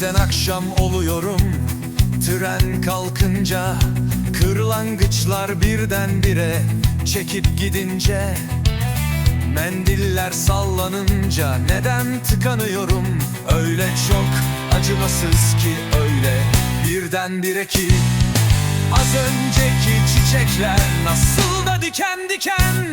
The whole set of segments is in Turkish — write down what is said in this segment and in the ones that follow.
Neden akşam oluyorum. Tren kalkınca Kırlangıçlar birdenbire Çekip gidince Mendiller sallanınca Neden tıkanıyorum? Öyle çok acımasız ki öyle Birdenbire ki. Az önceki çiçekler Nasıl da diken diken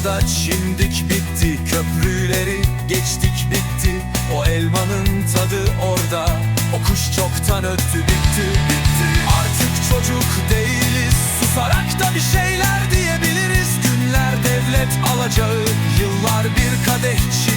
O sularda çimdik bitti Köprüleri geçtik bitti. O elmanın tadı orada O kuş çoktan öttü bitti bitti. Artık çocuk değiliz Susarak da bir şeyler diyebiliriz. Günler devlet alacağı Yıllar bir kadehçik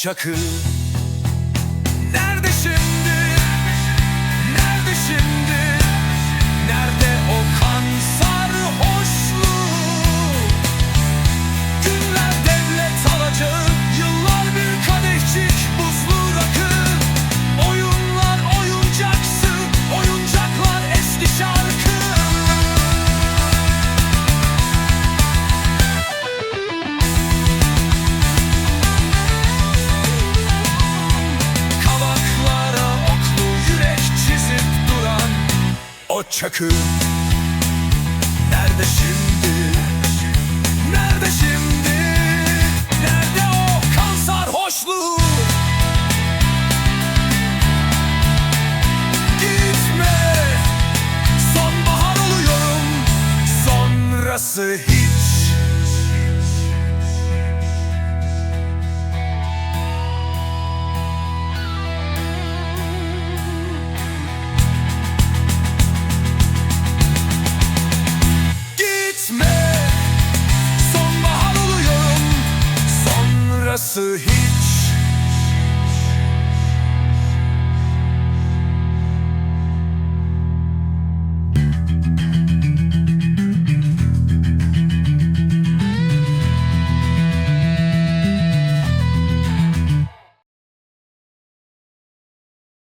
çakı o So heat.